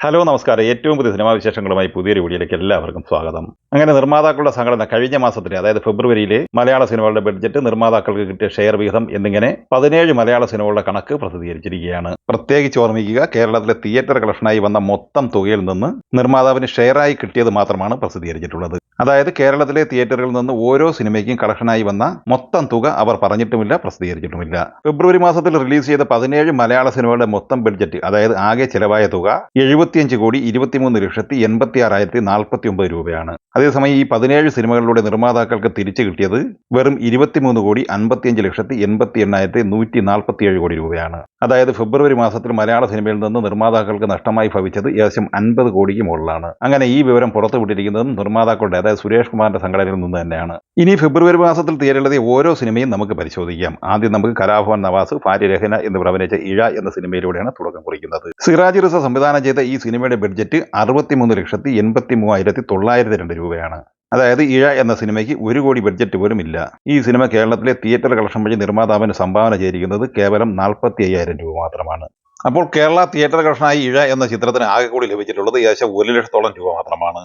Hello നമസ്കാരം. ഏറ്റവും പുതിയ സിനിമാ വിശേഷങ്ങളുമായി പുതിയൊരു വീഡിയോയിലേക്ക് എല്ലാവർക്കും സ്വാഗതം. അങ്ങനെ നിർമ്മാതാക്കളുടെ സംഘടന കഴിഞ്ഞ മാസത്തിൽ അതായത് ഫെബ്രുവരിയിൽ മലയാള സിനിമകളുടെ ബഡ്ജറ്റ് നിർമ്മാതാക്കൾക്ക് കിട്ടിയ ഷെയർ വിഹിതം എന്നിങ്ങനെ പതിനേഴ് മലയാള സിനിമകളുടെ കണക്ക് പ്രസിദ്ധീകരിച്ചിരിക്കുകയാണ് പ്രത്യേകിച്ച് ഓർമ്മിക്കുക കേരളത്തിലെ തിയേറ്റർ കളക്ഷനായി വന്ന മൊത്തം തുകയിൽ നിന്ന് നിർമ്മാതാവിന് ഷെയറായി കിട്ടിയത് മാത്രമാണ് പ്രസിദ്ധീകരിച്ചിട്ടുള്ളത് അതായത് കേരളത്തിലെ തിയേറ്ററുകളിൽ നിന്ന് ഓരോ സിനിമയ്ക്കും കളക്ഷനായി വന്ന മൊത്തം തുക അവർ പറഞ്ഞിട്ടുമില്ല പ്രസിദ്ധീകരിച്ചിട്ടുമില്ല. ഫെബ്രുവരി മാസത്തിൽ റിലീസ് ചെയ്ത പതിനേഴ് മലയാള സിനിമകളുടെ മൊത്തം ബഡ്ജറ്റ് അതായത് ആകെ ചിലവായ തുക എഴുപത്തിയഞ്ച് കോടി ഇരുപത്തിമൂന്ന് ലക്ഷത്തി എൺപത്തി ആറായിരത്തി നാൽപ്പത്തി ഒമ്പത് രൂപയാണ്. അതേസമയം ഈ പതിനേഴ് സിനിമകളിലൂടെ നിർമ്മാതാക്കൾക്ക് തിരിച്ചു കിട്ടിയത് വെറും ഇരുപത്തിമൂന്ന് കോടി അൻപത്തിയഞ്ച് ലക്ഷത്തി എൺപത്തി എണ്ണായിരത്തി നൂറ്റി നാൽപ്പത്തിയേഴ് കോടി രൂപയാണ്. അതായത് ഫെബ്രുവരി മാസത്തിൽ മലയാള സിനിമയിൽ നിന്ന് നിർമ്മാതാക്കൾക്ക് നഷ്ടമായി ഭവിച്ചത് ഏകദേശം അൻപത് കോടിക്ക് മുകളിലാണ്. അങ്ങനെ ഈ വിവരം പുറത്തുവിട്ടിരിക്കുന്നതും നിർമ്മാതാക്കളുടെ അതായത് സുരേഷ് കുമാറിന്റെ സംഘടനയിൽ നിന്ന് തന്നെയാണ്. ഇനി ഫെബ്രുവരി മാസത്തിൽ തിയേറ്ററിലെത്തിയ ഓരോ സിനിമയും നമുക്ക് പരിശോധിക്കാം. ആദ്യം നമുക്ക് കലാഭവൻ നവാസ് ഭാര്യ രഹന എന്നിവർ അഭിനയിച്ച ഇഴ എന്ന സിനിമയിലൂടെയാണ് തുടക്കം കുറിക്കുന്നത്. സിറാജ് റിസ സംവിധാനം ചെയ്ത ഈ സിനിമയുടെ ബഡ്ജറ്റ് അറുപത്തിമൂന്ന് ലക്ഷത്തി എൺപത്തി മൂവായിരത്തി തൊള്ളായിരത്തി രണ്ട് രൂപയാണ്. അതായത് ഇഴ എന്ന സിനിമയ്ക്ക് ഒരു കോടി ബഡ്ജറ്റ് പോലും ഇല്ല. ഈ സിനിമ കേരളത്തിലെ തിയേറ്റർ കളക്ഷൻ വഴി നിർമ്മാതാവിന് സംഭാവന ചെയ്തിരിക്കുന്നത് കേവലം നാൽപ്പത്തി അയ്യായിരം രൂപ മാത്രമാണ്. അപ്പോൾ കേരള തിയേറ്റർ കളക്ഷനായി ഇഴ എന്ന ചിത്രത്തിന് ആകെ കൂടി ലഭിച്ചിട്ടുള്ളത് ഏകദേശം ഒരു ലക്ഷത്തോളം രൂപ മാത്രമാണ്.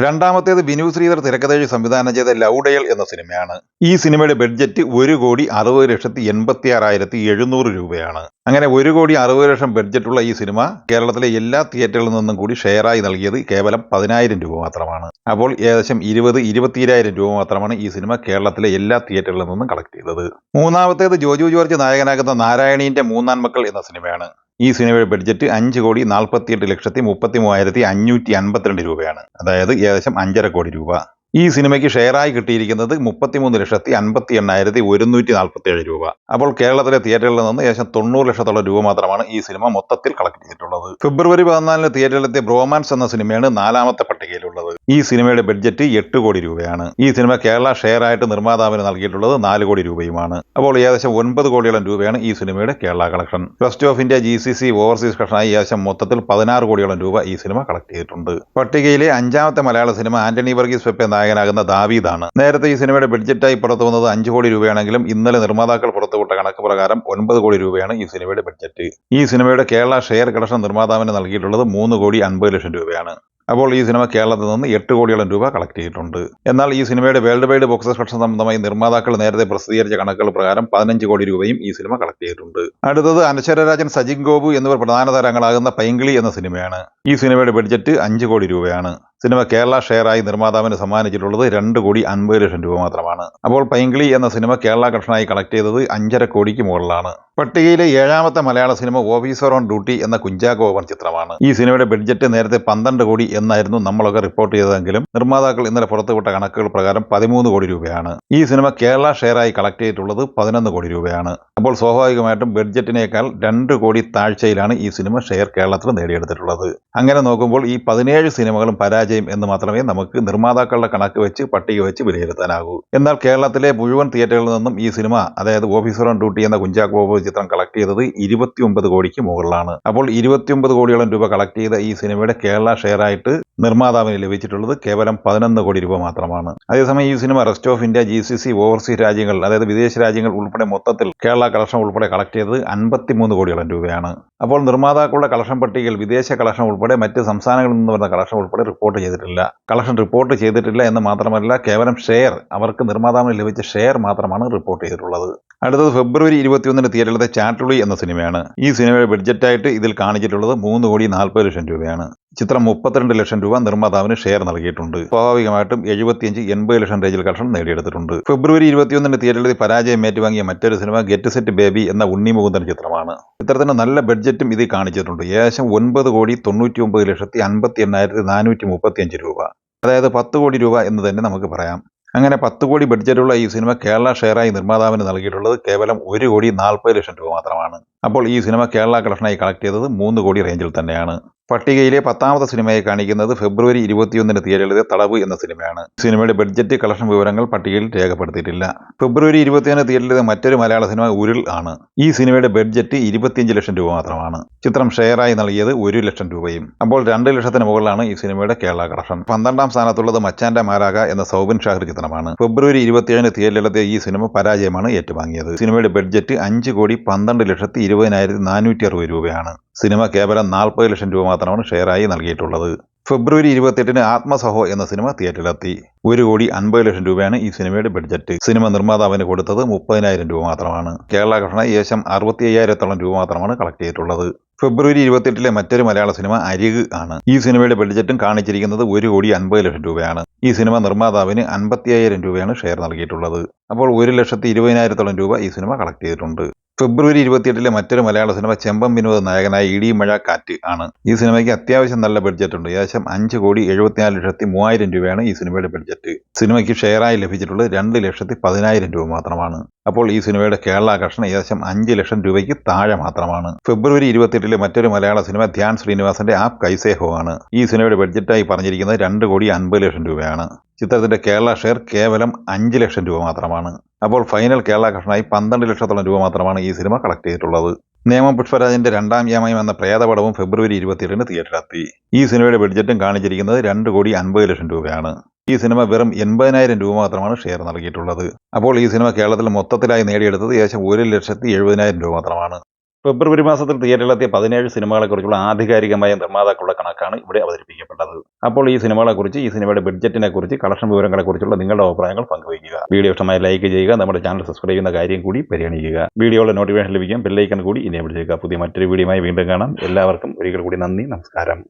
രണ്ടാമത്തേത് ബിനു ശ്രീധർ തിരക്കഥഴി സംവിധാനം ചെയ്ത ലൗഡയൽ എന്ന സിനിമയാണ്. ഈ സിനിമയുടെ ബഡ്ജറ്റ് ഒരു കോടി അറുപത് ലക്ഷത്തി എൺപത്തി ആറായിരത്തി എഴുന്നൂറ് രൂപയാണ്. അങ്ങനെ ഒരു കോടി അറുപത് ലക്ഷം ബഡ്ജറ്റുള്ള ഈ സിനിമ കേരളത്തിലെ എല്ലാ തിയേറ്ററുകളിൽ നിന്നും കൂടി ഷെയറായി നൽകിയത് കേവലം പതിനായിരം രൂപ മാത്രമാണ്. അപ്പോൾ ഏകദേശം ഇരുപത് ഇരുപത്തിരായിരം രൂപ മാത്രമാണ് ഈ സിനിമ കേരളത്തിലെ എല്ലാ തിയേറ്ററുകളിൽ നിന്നും കളക്ട് ചെയ്തത്. മൂന്നാമത്തേത് ജോജു ജോർജ് നായകനാകുന്ന നാരായണീന്റെ മൂന്നാൻ മക്കൾ എന്ന സിനിമയാണ്. ഈ സിനിമയുടെ ബഡ്ജറ്റ് അഞ്ച് കോടി നാൽപ്പത്തിയെട്ട് ലക്ഷത്തി മുപ്പത്തി മൂവായിരത്തി അഞ്ഞൂറ്റി അൻപത്തിരണ്ട് രൂപയാണ്. അതായത് ഏകദേശം അഞ്ചര കോടി രൂപ. ഈ സിനിമയ്ക്ക് ഷെയറായി കിട്ടിയിരിക്കുന്നത് മുപ്പത്തിമൂന്ന് ലക്ഷത്തി അൻപത്തി എണ്ണായിരത്തി ഒരുന്നൂറ്റി നാൽപ്പത്തി ഏഴ് രൂപ. അപ്പോൾ കേരളത്തിലെ തിയേറ്ററിൽ നിന്ന് ഏകദേശം തൊണ്ണൂറ് ലക്ഷത്തോളം രൂപ മാത്രമാണ് ഈ സിനിമ മൊത്തത്തിൽ കളക്ട് ചെയ്തിട്ടുള്ളത്. ഫെബ്രുവരി പതിനാലിന് തിയേറ്ററിലെത്തിയ ബ്രോമാൻസ് എന്ന സിനിമയാണ് നാലാമത്തെ പട്ടികയിലുള്ളത്. ഈ സിനിമയുടെ ബഡ്ജറ്റ് എട്ട് കോടി രൂപയാണ്. ഈ സിനിമ കേരള ഷെയർ ആയിട്ട് നിർമ്മാതാവിന് നൽകിയിട്ടുള്ളത് നാല് കോടി രൂപയുമാണ്. അപ്പോൾ ഏകദേശം ഒൻപത് കോടിയോളം രൂപയാണ് ഈ സിനിമയുടെ Kerala collection trust of India G C C overseas കളക്ഷനായി ഏകദേശം മൊത്തത്തിൽ പതിനാറ് കോടിയോളം രൂപ ഈ സിനിമ കളക്ട് ചെയ്തിട്ടുണ്ട്. പട്ടികയിലെ അഞ്ചാമത്തെ മലയാള സിനിമ ആന്റണി വർഗീസ് പെപ്പെ നായകനാകുന്ന ദാവീദാണ്. നേരത്തെ ഈ സിനിമയുടെ ബഡ്ജറ്റായി പുറത്തു വന്നത് അഞ്ച് കോടി രൂപയാണെങ്കിലും ഇന്നലെ നിർമ്മാതാക്കൾ പുറത്തുവിട്ട കണക്ക് പ്രകാരം ഒൻപത് കോടി രൂപയാണ് ഈ സിനിമയുടെ ബഡ്ജറ്റ്. ഈ സിനിമയുടെ കേരള ഷെയർ കളക്ഷൻ നിർമ്മാതാവിന് നൽകിയിട്ടുള്ളത് മൂന്ന് കോടി അൻപത് ലക്ഷം രൂപയാണ്. അപ്പോൾ ഈ സിനിമ കേരളത്തിൽ നിന്ന് എട്ട് കോടിയോളം രൂപ കളക്ട് ചെയ്തിട്ടുണ്ട്. എന്നാൽ ഈ സിനിമയുടെ വേൾഡ് വൈഡ് ബോക്സ് കളക്ഷൻ സംബന്ധമായി നിർമ്മാതാക്കൾ നേരത്തെ പ്രസിദ്ധീകരിച്ച കണക്കുകൾ പ്രകാരം പതിനഞ്ച് കോടി രൂപയും ഈ സിനിമ കളക്ട് ചെയ്തിട്ടുണ്ട്. അടുത്തത് അനശ്വരരാജൻ സജിൻ ഗോപു എന്നിവർ പ്രധാന താരങ്ങളാകുന്ന പൈങ്കിളി എന്ന സിനിമയാണ്. ഈ സിനിമയുടെ ബഡ്ജറ്റ് അഞ്ച് കോടി രൂപയാണ്. സിനിമ കേരള ഷെയറായി നിർമ്മാതാവിന് സമ്മാനിച്ചിട്ടുള്ളത് രണ്ട് കോടി അൻപത് ലക്ഷം രൂപ മാത്രമാണ്. അപ്പോൾ പൈങ്കിളി എന്ന സിനിമ കേരള കൃഷ്ണനായി കളക്ട് ചെയ്തത് അഞ്ചര കോടിക്ക് മുകളിലാണ്. പട്ടികയിലെ ഏഴാമത്തെ മലയാള സിനിമ ഓഫീസർ ഓൺ ഡ്യൂട്ടി എന്ന കുഞ്ചാഗോപൻ ചിത്രമാണ്. ഈ സിനിമയുടെ ബഡ്ജറ്റ് നേരത്തെ പന്ത്രണ്ട് കോടി എന്നായിരുന്നു നമ്മളൊക്കെ റിപ്പോർട്ട് ചെയ്തതെങ്കിലും നിർമ്മാതാക്കൾ ഇന്നലെ പുറത്തുവിട്ട കണക്കുകൾ പ്രകാരം പതിമൂന്ന് കോടി രൂപയാണ്. ഈ സിനിമ കേരള ഷെയറായി കളക്ട് ചെയ്തിട്ടുള്ളത് പതിനൊന്ന് കോടി രൂപയാണ്. അപ്പോൾ സ്വാഭാവികമായിട്ടും ബഡ്ജറ്റിനേക്കാൾ രണ്ട് കോടി താഴ്ചയിലാണ് ഈ സിനിമ ഷെയർ കേരളത്തിൽ നേടിയെടുത്തിട്ടുള്ളത്. അങ്ങനെ നോക്കുമ്പോൾ ഈ പതിനേഴ് സിനിമകളും പരാജയം എന്ന് മാത്രമേ നമുക്ക് നിർമ്മാതാക്കളുടെ കണക്ക് വെച്ച് പട്ടിക വെച്ച് വിലയിരുത്താനാകൂ. എന്നാൽ കേരളത്തിലെ മുഴുവൻ തിയേറ്ററുകളിൽ നിന്നും ഈ സിനിമ അതായത് ഓഫീസർ ഓൺ ഡ്യൂട്ടി എന്ന കുഞ്ചാക്കോ ബോബ് ചിത്രം കളക്ട് ചെയ്തത് ഇരുപത്തിയൊമ്പത് കോടിക്ക് മുകളിലാണ്. അപ്പോൾ ഇരുപത്തിയൊമ്പത് കോടിയോളം രൂപ കളക്ട് ചെയ്ത ഈ സിനിമയുടെ കേരള ഷെയറായിട്ട് നിർമ്മാതാവിന് ലഭിച്ചിട്ടുള്ളത് കേവലം പതിനൊന്ന് കോടി രൂപ മാത്രമാണ്. അതേസമയം ഈ cinema rest of India G C C overseas രാജ്യങ്ങൾ അതായത് വിദേശ രാജ്യങ്ങൾ ഉൾപ്പെടെ മൊത്തത്തിൽ കേരള കളക്ഷൻ ഉൾപ്പെടെ കളക്ട് ചെയ്തത് അൻപത്തിമൂന്ന് കോടിയോളം രൂപയാണ്. അപ്പോൾ നിർമ്മാതാക്കളുടെ കളക്ഷൻ പട്ടികയിൽ വിദേശ കളക്ഷൻ ഉൾപ്പെടെ മറ്റ് സംസ്ഥാനങ്ങളിൽ നിന്ന് വരുന്ന കളക്ഷൻ ഉൾപ്പെടെ റിപ്പോർട്ട് ചെയ്തിട്ടില്ല. കളക്ഷൻ റിപ്പോർട്ട് ചെയ്തിട്ടില്ല എന്ന് മാത്രമല്ല കേവലം ഷെയർ അവർക്ക് നിർമ്മാതാവിന് ലഭിച്ച ഷെയർ മാത്രമാണ് റിപ്പോർട്ട് ചെയ്തിട്ടുള്ളത്. അടുത്തത് ഫെബ്രുവരി ഇരുപത്തിയൊന്നിന് തിയേറ്ററിലെ ചാട്ടുളി എന്ന സിനിമയാണ്. ഈ സിനിമയുടെ ബഡ്ജറ്റായിട്ട് ഇതിൽ കാണിച്ചിട്ടുള്ളത് മൂന്ന് കോടി നാൽപ്പത് ലക്ഷം രൂപയാണ്. ചിത്രം മുപ്പത്തിരണ്ട് ലക്ഷം രൂപ നിർമ്മാതാവിന് ഷെയർ നൽകിയിട്ടുണ്ട്. സ്വാഭാവികമായിട്ടും എഴുപത്തിയഞ്ച് എൺപത് ലക്ഷം റേഞ്ചിൽ കളക്ഷൻ നേടിയെടുത്തിട്ടുണ്ട്. ഫെബ്രുവരി ഇരുപത്തിയൊന്നിന് തിയേറ്ററിൽ പരാജയം ഏറ്റുവാങ്ങിയ മറ്റൊരു സിനിമ ഗെറ്റ് സെറ്റ് ബേബി എന്ന ഉണ്ണി മുകുന്ദൻ ചിത്രമാണ്. ചിത്രത്തിന് നല്ല ബഡ്ജറ്റും ഇതിൽ കാണിച്ചിട്ടുണ്ട്. ഏകദേശം ഒൻപത് കോടി തൊണ്ണൂറ്റി ഒമ്പത് ലക്ഷത്തി അൻപത്തി എണ്ണായിരത്തി നാനൂറ്റി മുപ്പത്തി അഞ്ച് രൂപ. അതായത് പത്ത് കോടി രൂപ എന്ന് തന്നെ നമുക്ക് പറയാം. അങ്ങനെ പത്ത് കോടി ബഡ്ജറ്റുള്ള ഈ സിനിമ കേരള ഷെയറായി നിർമ്മാതാവിന് നൽകിയിട്ടുള്ളത് കേവലം ഒരു കോടി നാൽപ്പത് ലക്ഷം രൂപ മാത്രമാണ്. അപ്പോൾ ഈ സിനിമ കേരള കളക്ഷനായി കളക്ട് ചെയ്തത് മൂന്ന് കോടി റേഞ്ചിൽ തന്നെയാണ്. പട്ടികയിലെ പത്താമത്തെ സിനിമയെ കാണിക്കുന്നത് ഫെബ്രുവരി ഇരുപത്തിയൊന്നിന് തീയതിയിലെ തടവ് എന്ന സിനിമയാണ്. സിനിമയുടെ ബഡ്ജറ്റ് കളക്ഷൻ വിവരങ്ങൾ പട്ടികയിൽ രേഖപ്പെടുത്തിയിട്ടില്ല. ഫെബ്രുവരി ഇരുപത്തിയൊന്ന് തീയതിയിലെ മറ്റൊരു മലയാള സിനിമ ഉരുൾ ആണ്. ഈ സിനിമയുടെ ബഡ്ജറ്റ് ഇരുപത്തിയഞ്ച് ലക്ഷം രൂപ മാത്രമാണ്. ചിത്രം ഷെയറായി നൽകിയത് ഒരു ലക്ഷം രൂപയും. അപ്പോൾ രണ്ട് ലക്ഷത്തിന് മുകളിലാണ് ഈ സിനിമയുടെ കേരള കളക്ഷൻ. പന്ത്രണ്ടാം സ്ഥാനത്തുള്ളത് മച്ചാന്റെ മാരാക എന്ന സൗബിൻ ഷാഹിർ ചിത്രമാണ്. ഫെബ്രുവരി ഇരുപത്തിയേഴിന് തിയേറ്ററിലെത്തിയ ഈ സിനിമ പരാജയമാണ് ഏറ്റുവാങ്ങിയത്. സിനിമയുടെ ബഡ്ജറ്റ് അഞ്ച് കോടി പന്ത്രണ്ട് ലക്ഷത്തി ഇരുപതിനായിരത്തി നാനൂറ്റി അറുപത് രൂപയാണ്. സിനിമ കേവലം നാൽപ്പത് ലക്ഷം രൂപ മാത്രമാണ് ഷെയറായി നൽകിയിട്ടുള്ളത്. ഫെബ്രുവരി ഇരുപത്തിയെട്ടിന് ആത്മസഹോ എന്ന സിനിമ തിയേറ്ററിലെത്തി. ഒരു കോടി അൻപത് ലക്ഷം രൂപയാണ് ഈ സിനിമയുടെ ബഡ്ജറ്റ്. സിനിമ നിർമ്മാതാവിന് കൊടുത്തത് മുപ്പതിനായിരം രൂപ മാത്രമാണ്. കേരള ഘടന ഏശം അറുപത്തി അയ്യായിരത്തോളം രൂപ മാത്രമാണ് കളക്ട് ചെയ്തിട്ടുള്ളത്. ഫെബ്രുവരി ഇരുപത്തിയെട്ടിലെ മറ്റൊരു മലയാള സിനിമ അരിഗ് ആണ്. ഈ സിനിമയുടെ ബഡ്ജറ്റും കാണിച്ചിരിക്കുന്നത് ഒരു കോടി അൻപത് ലക്ഷം രൂപയാണ്. ഈ സിനിമ നിർമ്മാതാവിന് അൻപത്തി അയ്യായിരം രൂപയാണ് ഷെയർ നൽകിയിട്ടുള്ളത്. അപ്പോൾ ഒരു ലക്ഷത്തി ഇരുപതിനായിരത്തോളം രൂപ ഈ സിനിമ കളക്ട് ചെയ്തിട്ടുണ്ട്. ഫെബ്രുവരി ഇരുപത്തിയെട്ടിലെ മറ്റൊരു മലയാള സിനിമ ചെമ്പം വിനോദ നായകനായ ഇടി മഴ കാറ്റ് ആണ്. ഈ സിനിമയ്ക്ക് അത്യാവശ്യം നല്ല ബഡ്ജറ്റ് ഉണ്ട്. ഏകദേശം അഞ്ച് കോടി എഴുപത്തിനാല് ലക്ഷത്തി മൂവായിരം രൂപയാണ് ഈ സിനിമയുടെ ബഡ്ജറ്റ് സിനിമയ്ക്ക് ഷെയറായി ലഭിച്ചിട്ടുള്ളത് രണ്ട് ലക്ഷത്തി പതിനായിരം രൂപ മാത്രമാണ്. അപ്പോൾ ഈ സിനിമയുടെ കേരള കഷണം ഏകദേശം അഞ്ച് ലക്ഷം രൂപയ്ക്ക് താഴെ മാത്രമാണ്. ഫെബ്രുവരി ഇരുപത്തിയെട്ടിലെ മറ്റൊരു മലയാള സിനിമ ധ്യാൻ ശ്രീനിവാസന്റെ ആപ്പ് കൈസേഹോ ആണ്. ഈ സിനിമയുടെ ബഡ്ജറ്റായി പറഞ്ഞിരിക്കുന്നത് രണ്ട് കോടി അൻപത് ലക്ഷം രൂപയാണ്. ചിത്രത്തിന്റെ കേരള ഷെയർ കേവലം അഞ്ച് ലക്ഷം രൂപ മാത്രമാണ്. അപ്പോൾ ഫൈനൽ കേരള കഷ്ണായി പന്ത്രണ്ട് ലക്ഷത്തോളം രൂപ മാത്രമാണ് ഈ സിനിമ കളക്ട് ചെയ്തിട്ടുള്ളത്. നിയമം പുഷ്പരാജിന്റെ രണ്ടാം യാമയം എന്ന പ്രേതപടവും ഫെബ്രുവരി ഇരുപത്തിയെട്ടിന് തിയേറ്ററിലെത്തി. ഈ സിനിമയുടെ ബഡ്ജറ്റും കാണിച്ചിരിക്കുന്നത് രണ്ട് കോടി അൻപത് ലക്ഷം രൂപയാണ്. ഈ സിനിമ വെറും എൺപതിനായിരം രൂപ മാത്രമാണ് ഷെയർ നൽകിയിട്ടുള്ളത്. അപ്പോൾ ഈ സിനിമ കേരളത്തിൽ മൊത്തത്തിലായി നേടിയെടുത്തത് ഏകദേശം ഒരു ലക്ഷത്തി എഴുപതിനായിരം രൂപ മാത്രമാണ്. ഫെബ്രുവരി മാസത്തിൽ തിയേറ്ററിലെത്തിയ പതിനേഴ് സിനിമകളെക്കുറിച്ചുള്ള ആധികാരികമായ നിർമ്മാതാക്കളുടെ കണക്കാണ് ഇവിടെ അവതരിപ്പിക്കപ്പെട്ടത്. അപ്പോൾ ഈ സിനിമകളെക്കുറിച്ച് ഈ സിനിമയുടെ ബഡ്ജറ്റിനെ കുറിച്ച് കളക്ഷൻ വിവരങ്ങളെക്കുറിച്ചുള്ള നിങ്ങളുടെ അഭിപ്രായങ്ങൾ പങ്കുവയ്ക്കുക. വീഡിയോ ഇഷ്ടമായി ലൈക്ക് ചെയ്യുക നമ്മുടെ ചാനൽ സബ്സ്ക്രൈബ് ചെയ്യുന്ന കാര്യം കൂടി പരിഗണിക്കുക. വീഡിയോയുടെ നോട്ടിഫിക്കേഷൻ ലഭിക്കാൻ ബെല്ലൈക്കൺ കൂടി ഇനേബിൾ ചെയ്യുക. പുതിയ മറ്റൊരു വീഡിയോയുമായി വീണ്ടും കാണാം. എല്ലാവർക്കും ഒരിക്കൽ കൂടി നന്ദി നമസ്കാരം.